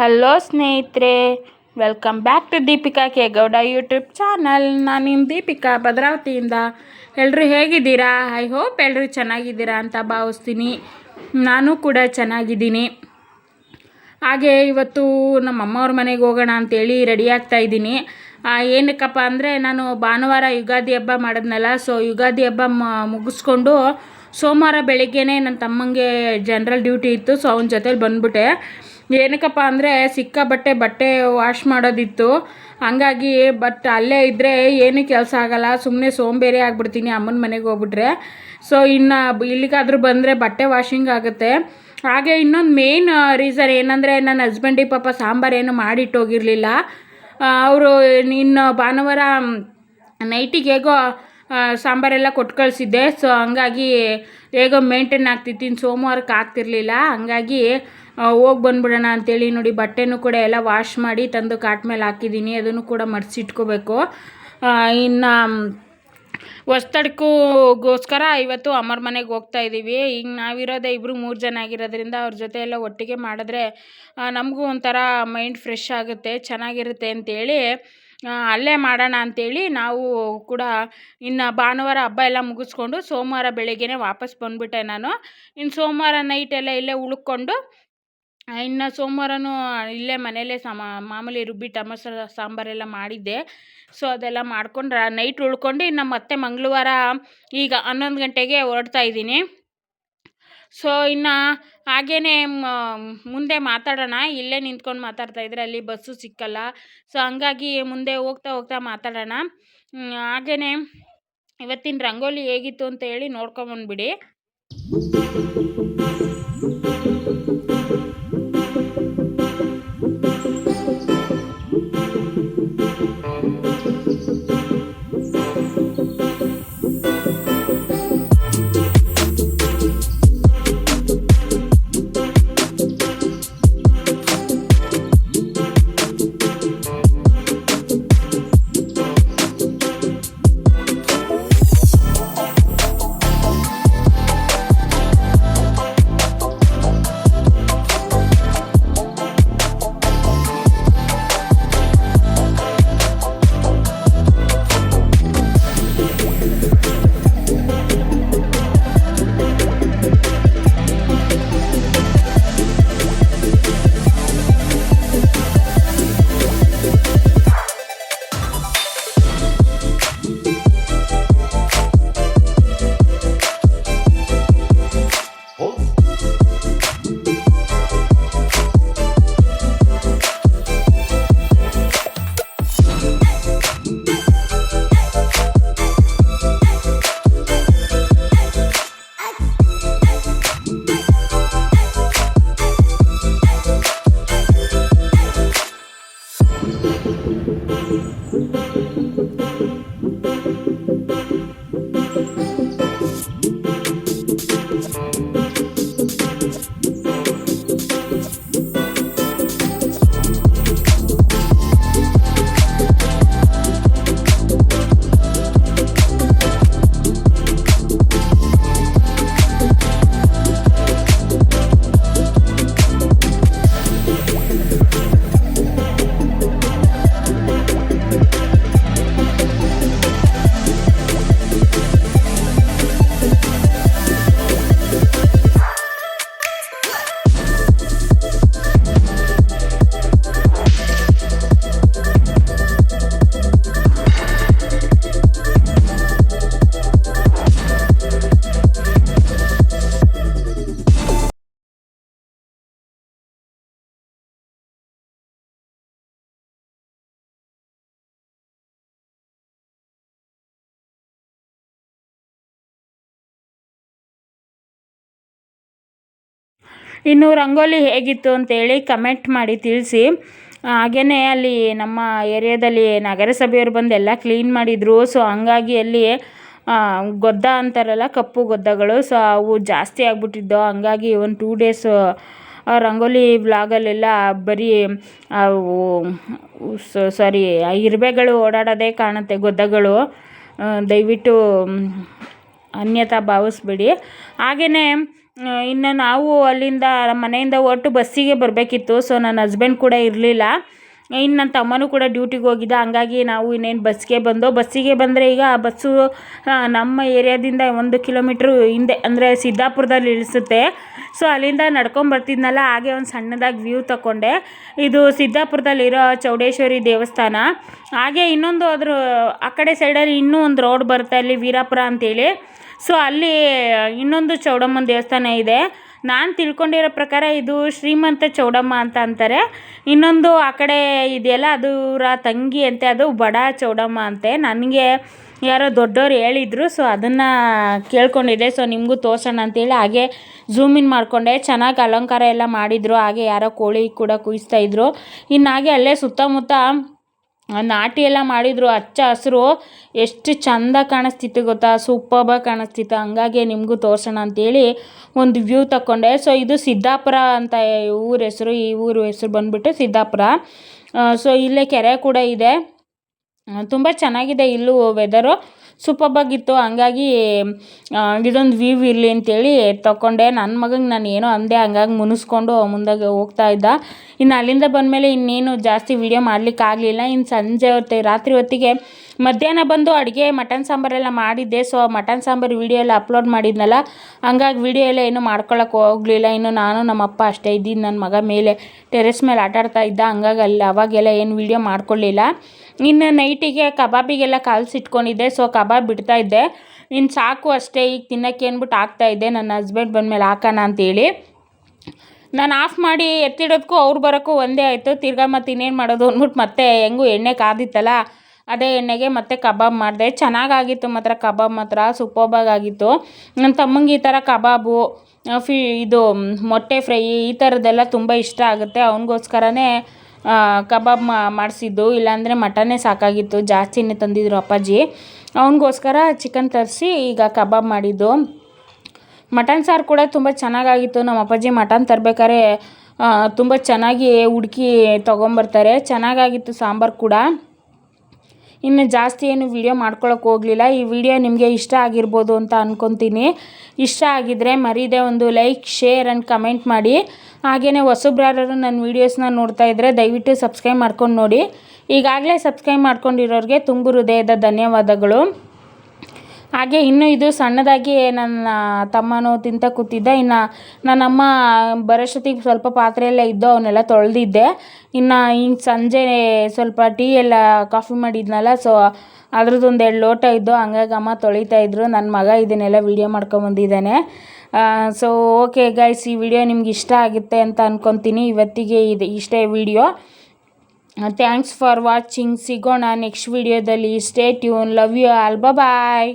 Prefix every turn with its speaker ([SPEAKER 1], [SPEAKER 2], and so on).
[SPEAKER 1] Hello ಸ್ನೇಹಿತರೆ welcome back to Deepika K Gowda YouTube channel ನಾನು ನಿಮ್ಮ ದೀಪಿಕಾ ಭದ್ರಾವತಿಯಿಂದ. ಎಲ್ಲರೂ ಹೇಗಿದ್ದೀರಾ? ಐ ಹೋಪ್ ಎಲ್ಲರೂ ಚೆನ್ನಾಗಿದ್ದೀರಾ ಅಂತ ಭಾವಿಸ್ತೀನಿ. ನಾನು ಕೂಡ ಚೆನ್ನಾಗಿದ್ದೀನಿ. ಹಾಗೆ ಇವತ್ತು ನಮ್ಮ ಅಮ್ಮವ್ರ ಮನೆಗೆ ಹೋಗೋಣ ಅಂತೇಳಿ ರೆಡಿ ಆಗ್ತಾ ಇದ್ದೀನಿ. ಏನಕ್ಕಪ್ಪ ಅಂದರೆ ನಾನು ಭಾನುವಾರ ಯುಗಾದಿ ಹಬ್ಬ ಮಾಡಿದ್ನಲ್ಲ ಸೊ ಯುಗಾದಿ ಹಬ್ಬ ಮುಗಿಸ್ಕೊಂಡು ಸೋಮವಾರ ಬೆಳಿಗ್ಗೆನೇ ನನ್ನ ತಮ್ಮಂಗೆ ಜನ್ರಲ್ ಡ್ಯೂಟಿ ಇತ್ತು ಸೊ ಅವನ ಜೊತೇಲಿ ಬಂದ್ಬಿಟ್ಟೆ. ಏನಕ್ಕಪ್ಪ ಅಂದರೆ ಸಿಕ್ಕ ಬಟ್ಟೆ ವಾಶ್ ಮಾಡೋದಿತ್ತು. ಹಂಗಾಗಿ ಬಟ್ ಅಲ್ಲೇ ಇದ್ದರೆ ಏನೂ ಕೆಲಸ ಆಗಲ್ಲ. ಸುಮ್ಮನೆ ಸೋಂಬೇರಿ ಆಗಿಬಿಡ್ತೀನಿ ಅಮ್ಮನ ಮನೆಗೆ ಹೋಗ್ಬಿಟ್ರೆ. ಸೊ ಇನ್ನು ಇಲ್ಲಿಗಾದರೂ ಬಂದರೆ ಬಟ್ಟೆ ವಾಷಿಂಗ್ ಆಗುತ್ತೆ. ಹಾಗೆ ಇನ್ನೊಂದು ಮೇಯ್ನ್ ರೀಸನ್ ಏನಂದರೆ ನನ್ನ ಹಸ್ಬೆಂಡಿಗೆ ಪಾಪ ಸಾಂಬಾರು ಏನು ಮಾಡಿಟ್ಟೋಗಿರಲಿಲ್ಲ ಅವರು ಇನ್ನು ಭಾನುವಾರ ನೈಟಿಗೆ ಹೇಗೋ ಸಾಂಬಾರೆಲ್ಲ ಕೊಟ್ಟು ಕಳಿಸಿದ್ದೆ. ಸೊ ಹಂಗಾಗಿ ಹೇಗೋ ಮೇಂಟೈನ್ ಆಗ್ತಿತ್ತು ಇನ್ನು ಸೋಮವಾರಕ್ಕೆ ಆಗ್ತಿರ್ಲಿಲ್ಲ. ಹಂಗಾಗಿ ಹೋಗಿ ಬಂದ್ಬಿಡೋಣ ಅಂತೇಳಿ ನೋಡಿ ಬಟ್ಟೆನೂ ಕೂಡ ಎಲ್ಲ ವಾಶ್ ಮಾಡಿ ತಂದು ಕಾಟ್ ಮೇಲೆ ಹಾಕಿದ್ದೀನಿ, ಅದನ್ನು ಕೂಡ ಮಡಿಸಿಟ್ಕೋಬೇಕು ಇನ್ನು ಹೊಸ್ತಡ್ಕೂಗೋಸ್ಕರ ಇವತ್ತು ಅಮ್ಮರ ಮನೆಗೆ ಹೋಗ್ತಾ ಇದ್ದೀವಿ ಈಗ ನಾವಿರೋದೇ ಇಬ್ಬರು ಮೂರು ಜನ ಆಗಿರೋದ್ರಿಂದ ಅವ್ರ ಜೊತೆ ಎಲ್ಲ ಒಟ್ಟಿಗೆ ಮಾಡಿದ್ರೆ ನಮಗೂ ಒಂಥರ ಮೈಂಡ್ ಫ್ರೆಶ್ ಆಗುತ್ತೆ, ಚೆನ್ನಾಗಿರುತ್ತೆ ಅಂತೇಳಿ ಅಲ್ಲೇ ಮಾಡೋಣ ಅಂಥೇಳಿ ನಾವು ಕೂಡ ಇನ್ನು ಭಾನುವಾರ ಹಬ್ಬ ಎಲ್ಲ ಮುಗಿಸ್ಕೊಂಡು ಸೋಮವಾರ ಬೆಳಗ್ಗೆನೇ ವಾಪಸ್ ಬಂದುಬಿಟ್ಟೆ ನಾನು. ಇನ್ನು ಸೋಮವಾರ ನೈಟ್ ಎಲ್ಲ ಇಲ್ಲೇ ಉಳ್ಕೊಂಡು ಇನ್ನು ಸೋಮವಾರನೂ ಇಲ್ಲೇ ಮನೆಯಲ್ಲೇ ಸಮ, ಮಾಮೂಲಿ ರುಬ್ಬಿ ಟಮಸ, ಸಾಂಬಾರೆಲ್ಲ ಮಾಡಿದ್ದೆ. ಸೊ, ಅದೆಲ್ಲ ಮಾಡ್ಕೊಂಡು ನೈಟ್ ಉಳ್ಕೊಂಡು ಇನ್ನು ಮತ್ತೆ ಮಂಗಳವಾರ ಈಗ ಹನ್ನೊಂದು ಗಂಟೆಗೆ ಹೊರಡ್ತಾ ಇದ್ದೀನಿ. ಸೊ, ಇನ್ನು ಹಾಗೇ ಮುಂದೆ ಮಾತಾಡೋಣ. ಇಲ್ಲೇ ನಿಂತ್ಕೊಂಡು ಮಾತಾಡ್ತಾ ಇದ್ರೆ ಅಲ್ಲಿ ಬಸ್ಸು ಸಿಕ್ಕಲ್ಲ. ಸೊ, ಹಂಗಾಗಿ ಮುಂದೆ ಹೋಗ್ತಾ ಹೋಗ್ತಾ ಮಾತಾಡೋಣ. ಹಾಗೇ ಇವತ್ತಿನ ರಂಗೋಲಿ ಹೇಗಿತ್ತು ಅಂತ ಹೇಳಿ ನೋಡ್ಕೊಂಬಂದ್ಬಿಡಿ ಇನ್ನು ರಂಗೋಲಿ ಹೇಗಿತ್ತು ಅಂತೇಳಿ ಕಮೆಂಟ್ ಮಾಡಿ ತಿಳಿಸಿ. ಹಾಗೆಯೇ ಅಲ್ಲಿ ನಮ್ಮ ಏರಿಯಾದಲ್ಲಿ ನಗರಸಭೆಯವರು ಬಂದು ಎಲ್ಲ ಕ್ಲೀನ್ ಮಾಡಿದರು. ಸೊ ಹಂಗಾಗಿ ಅಲ್ಲಿ ಗೊದ್ದ ಅಂತಾರಲ್ಲ, ಕಪ್ಪು ಗೊದ್ದಗಳು. ಸೊ ಅವು ಜಾಸ್ತಿ ಆಗಿಬಿಟ್ಟಿದ್ದು, ಹಂಗಾಗಿ ಒಂದು ಟೂ ಡೇಸು ರಂಗೋಲಿ ವ್ಲಾಗಲ್ಲೆಲ್ಲ ಬರೀ ಅವು ಸಾರಿ ಇರುವೆಗಳು ಓಡಾಡೋದೇ ಕಾಣುತ್ತೆ ಗೊದ್ದಗಳು. ದಯವಿಟ್ಟು ಅನ್ಯತಾ ಭಾವಿಸ್ಬೇಡಿ. ಹಾಗೆಯೇ ಇನ್ನು ನಾವು ಅಲ್ಲಿಂದ ಮನೆಯಿಂದ ಒಟ್ಟು ಬಸ್ಸಿಗೆ ಬರಬೇಕಿತ್ತು ಸೊ ನನ್ನ ಹಸ್ಬೆಂಡ್ ಕೂಡ ಇರಲಿಲ್ಲ. ಇನ್ನು ನನ್ನ ತಮ್ಮನೂ ಕೂಡ ಡ್ಯೂಟಿಗೆ ಹೋಗಿದ್ದ, ಹಂಗಾಗಿ ನಾವು ಇನ್ನೇನು ಬಸ್ಸಿಗೆ ಬಂದೋ, ಬಸ್ಸಿಗೆ ಬಂದರೆ ಈಗ ಬಸ್ಸು ನಮ್ಮ ಏರಿಯಾದಿಂದ ಒಂದು ಕಿಲೋಮೀಟ್ರು ಹಿಂದೆ, ಅಂದರೆ ಸಿದ್ದಾಪುರದಲ್ಲಿ ಇಳಿಸುತ್ತೆ. ಸೊ ಅಲ್ಲಿಂದ ನಡ್ಕೊಂಡು ಬರ್ತಿದ್ನಲ್ಲ, ಹಾಗೆ ಒಂದು ಸಣ್ಣದಾಗಿ ವ್ಯೂ ತಗೊಂಡೆ ಇದು ಸಿದ್ದಾಪುರದಲ್ಲಿರೋ ಚೌಡೇಶ್ವರಿ ದೇವಸ್ಥಾನ. ಹಾಗೆ ಇನ್ನೊಂದು ಅದ್ರ, ಆ ಕಡೆ ಸೈಡಲ್ಲಿ ಇನ್ನೂ ಒಂದು ರೋಡ್ ಬರುತ್ತೆ, ಅಲ್ಲಿ ವೀರಾಪುರ ಅಂತೇಳಿ. ಸೊ ಅಲ್ಲಿ ಇನ್ನೊಂದು ಚೌಡಮ್ಮನ ದೇವಸ್ಥಾನ ಇದೆ. ನಾನು ತಿಳ್ಕೊಂಡಿರೋ ಪ್ರಕಾರ ಇದು ಶ್ರೀಮಂತ ಚೌಡಮ್ಮ ಅಂತ ಅಂತಾರೆ. ಇನ್ನೊಂದು ಆ ಕಡೆ ಇದೆಯಲ್ಲ ಅದರ ತಂಗಿ ಅಂತೆ, ಅದು ಬಡ ಚೌಡಮ್ಮ ಅಂತೆ. ನನಗೆ ಯಾರೋ ದೊಡ್ಡವ್ರು ಹೇಳಿದರು ಸೊ ಅದನ್ನು ಕೇಳ್ಕೊಂಡಿದ್ದೆ. ಸೊ ನಿಮಗೂ ತೋರ್ಸೋಣ ಅಂತೇಳಿ ಹಾಗೆ ಝೂಮ್ ಇನ್ ಮಾಡಿಕೊಂಡೆ. ಚೆನ್ನಾಗಿ ಅಲಂಕಾರ ಎಲ್ಲ ಮಾಡಿದರು, ಹಾಗೆ ಯಾರೋ ಕೋಳಿ ಕೂಡ ಕುಯಿಸ್ತಾ ಇದ್ರು. ಇನ್ನು ಹಾಗೆ ಅಲ್ಲೇ ಸುತ್ತಮುತ್ತ ನಾಟಿ ಎಲ್ಲ ಮಾಡಿದರು ಹಚ್ಚ ಹಸಿರು. ಎಷ್ಟು ಚಂದ ಕಾಣಿಸ್ತಿತ್ತು ಗೊತ್ತಾ? ಸೂಪರ್ಬಾಗಿ ಕಾಣಿಸ್ತಿತ್ತು. ಹಂಗಾಗಿ ನಿಮಗೂ ತೋರಿಸೋಣ ಅಂತೇಳಿ ಒಂದು ವ್ಯೂ ತಗೊಂಡೆ ಸೊ ಇದು ಸಿದ್ದಾಪುರ ಅಂತ ಊರ ಹೆಸರು. ಈ ಊರು ಹೆಸರು ಬಂದುಬಿಟ್ಟು ಸಿದ್ದಾಪುರ. ಸೊ ಇಲ್ಲೇ ಕೆರೆ ಕೂಡ ಇದೆ. ತುಂಬ ಚೆನ್ನಾಗಿದೆ ಇಲ್ಲೂ ವೆದರು ಸೂಪರ್ಬಾಗಿತ್ತು. ಹಂಗಾಗಿ ಆ, ಇದೊಂದು ವ್ಯೂವ್ ಇರಲಿ ಅಂತೇಳಿ ತೊಗೊಂಡೆ ನನ್ನ ಮಗಂಗೆ ನಾನು ಏನೋ ಅಂದೆ ಹಂಗಾಗಿ ಮುನಿಸ್ಕೊಂಡು ಮುಂದಾಗ ಹೋಗ್ತಾ ಇದ್ದ. ಇನ್ನು ಅಲ್ಲಿಂದ ಬಂದಮೇಲೆ ಇನ್ನೇನು ಜಾಸ್ತಿ ವೀಡಿಯೋ ಮಾಡಲಿಕ್ಕಾಗಲಿಲ್ಲ. ಇನ್ನು ಸಂಜೆ ಹೊತ್ತಿಗೆ ರಾತ್ರಿ ಹೊತ್ತಿಗೆ ಮಧ್ಯಾಹ್ನ ಬಂದು ಅಡುಗೆ, ಮಟನ್ ಸಾಂಬಾರೆಲ್ಲ ಮಾಡಿದ್ದೆ. ಸೊ ಮಟನ್ ಸಾಂಬಾರು ವೀಡಿಯೋ ಎಲ್ಲ ಅಪ್ಲೋಡ್ ಮಾಡಿದ್ನಲ್ಲ, ಹಂಗಾಗಿ ವೀಡಿಯೋ ಎಲ್ಲ ಏನು ಮಾಡ್ಕೊಳಕ್ಕೆ ಹೋಗಲಿಲ್ಲ. ಇನ್ನು ನಾನು ನಮ್ಮ ಅಪ್ಪ ಅಷ್ಟೇ ಇದ್ದೀನಿ. ನನ್ನ ಮಗ ಮೇಲೆ ಟೆರೆಸ್ ಮೇಲೆ ಆಟಾಡ್ತಾ ಇದ್ದ. ಹಂಗಾಗಿ ಅಲ್ಲಿ ಅವಾಗೆಲ್ಲ ಏನು ವೀಡಿಯೋ ಮಾಡ್ಕೊಳ್ಳಿಲ್ಲ ಇನ್ನು ನೈಟಿಗೆ ಕಬಾಬಿಗೆಲ್ಲ ಕಲಸಿಟ್ಕೊಂಡಿದ್ದೆ ಸೊ ಕಬಾಬ್ ಬಿಡ್ತಾ ಇದ್ದೆ. ಇನ್ನು ಸಾಕು ಅಷ್ಟೇ. ಈಗ ತಿನ್ನೋಕ್ಕೆ ಅಂದ್ಬಿಟ್ಟು ಆಗ್ತಾ ಇದ್ದೆ ನನ್ನ ಹಸ್ಬೆಂಡ್ ಬಂದಮೇಲೆ ಹಾಕೋಣ ಅಂತೇಳಿ. ನಾನು ಆಫ್ ಮಾಡಿ ಎತ್ತಿಡೋದಕ್ಕೂ ಅವ್ರು ಬರೋಕ್ಕೂ ಒಂದೇ ಆಯಿತು. ತಿರ್ಗಾ ಮತ್ತು ಇನ್ನೇನು ಮಾಡೋದು ಅಂದ್ಬಿಟ್ಟು ಮತ್ತೆ ಹೆಂಗೂ ಎಣ್ಣೆ ಕಾದಿತ್ತಲ್ಲ ಅದೇ ಎಣ್ಣೆಗೆ ಮತ್ತೆ ಕಬಾಬ್ ಮಾಡಿದೆ. ಚೆನ್ನಾಗಾಗಿತ್ತು ಮಾತ್ರ ಕಬಾಬ್ ಮಾತ್ರ ಸೂಪರ್ಬಾಗಿತ್ತು ನನ್ನ ತಮ್ಮಂಗೆ ಈ ಥರ ಕಬಾಬು ಫಿ, ಇದು, ಮೊಟ್ಟೆ ಫ್ರೈ ಈ ಥರದ್ದೆಲ್ಲ ತುಂಬ ಇಷ್ಟ ಆಗುತ್ತೆ. ಅವನಿಗೋಸ್ಕರನೇ ಕಬಾಬ್ ಮಾಡಿಸಿದ್ದು. ಇಲ್ಲಾಂದರೆ ಮಟನ್ನೇ ಸಾಕಾಗಿತ್ತು. ಜಾಸ್ತಿನೇ ತಂದಿದ್ರು ಅಪ್ಪಾಜಿ. ಅವನಿಗೋಸ್ಕರ ಚಿಕನ್ ತರಿಸಿ ಈಗ ಕಬಾಬ್ ಮಾಡಿದ್ದು. ಮಟನ್ ಸಾರು ಕೂಡ ತುಂಬ ಚೆನ್ನಾಗಾಗಿತ್ತು. ನಮ್ಮ ಅಪ್ಪಾಜಿ ಮಟನ್ ತರಬೇಕಾದ್ರೆ ತುಂಬ ಚೆನ್ನಾಗಿ ಹುಡುಕಿ ತೊಗೊಂಬರ್ತಾರೆ. ಚೆನ್ನಾಗಾಗಿತ್ತು ಸಾಂಬಾರು ಕೂಡ. ಇನ್ನು ಜಾಸ್ತಿ ಏನು ವಿಡಿಯೋ ಮಾಡ್ಕೊಳಕ್ಕೆ ಹೋಗಲಿಲ್ಲ. ಈ ವಿಡಿಯೋ ನಿಮಗೆ ಇಷ್ಟ ಆಗಿರ್ಬೋದು ಅಂತ ಅಂದ್ಕೊತೀನಿ ಇಷ್ಟ ಆಗಿದ್ದರೆ ಮರೀದೆ ಒಂದು ಲೈಕ್ ಶೇರ್ ಆ್ಯಂಡ್ ಕಮೆಂಟ್ ಮಾಡಿ. ಹಾಗೆಯೇ ಹೊಸಬ್ರಾರು ನನ್ನ ವೀಡಿಯೋಸ್ನ ನೋಡ್ತಾ ಇದ್ದರೆ ದಯವಿಟ್ಟು ಸಬ್ಸ್ಕ್ರೈಬ್ ಮಾಡ್ಕೊಂಡು ನೋಡಿ. ಈಗಾಗಲೇ ಸಬ್ಸ್ಕ್ರೈಬ್ ಮಾಡ್ಕೊಂಡಿರೋರಿಗೆ ತುಂಬು ಹೃದಯದ ಧನ್ಯವಾದಗಳು. ಹಾಗೆ ಇನ್ನು ಇದು ಸಣ್ಣದಾಗಿ ನನ್ನ ತಮ್ಮನೂ ತಿಂತ ಕೂತಿದ್ದ. ಇನ್ನು ನನ್ನಮ್ಮ ಬರೋಷ್ಟೊತ್ತಿಗೆ ಸ್ವಲ್ಪ ಪಾತ್ರೆ ಎಲ್ಲ ಇದ್ದು ಅವನ್ನೆಲ್ಲ ತೊಳೆದಿದ್ದೆ. ಇನ್ನು ಹಿಂಗೆ ಸಂಜೆ ಸ್ವಲ್ಪ ಟೀ ಎಲ್ಲ ಕಾಫಿ ಮಾಡಿದ್ನಲ್ಲ, ಸೊ ಅದ್ರದ್ದೊಂದು ಎರಡು ಲೋಟ ಇದ್ದು ಹಂಗಾಗಿ ಅಮ್ಮ ತೊಳಿತಾ ಇದ್ರು. ನನ್ನ ಮಗ ಇದನ್ನೆಲ್ಲ ವೀಡಿಯೋ ಮಾಡ್ಕೊಂಬಂದಿದ್ದಾನೆ ಸೊ ಓಕೆ ಗೈಸ್, ಈ ವಿಡಿಯೋ ನಿಮ್ಗೆ ಇಷ್ಟ ಆಗುತ್ತೆ ಅಂತ ಅಂದ್ಕೊತೀನಿ ಇವತ್ತಿಗೆ ಇದು ಇಷ್ಟೇ ವಿಡಿಯೋ. ಥ್ಯಾಂಕ್ಸ್ ಫಾರ್ ವಾಚಿಂಗ್ ಸಿಗೋಣ ನೆಕ್ಸ್ಟ್ ವಿಡಿಯೋದಲ್ಲಿ. Stay tuned love you all bye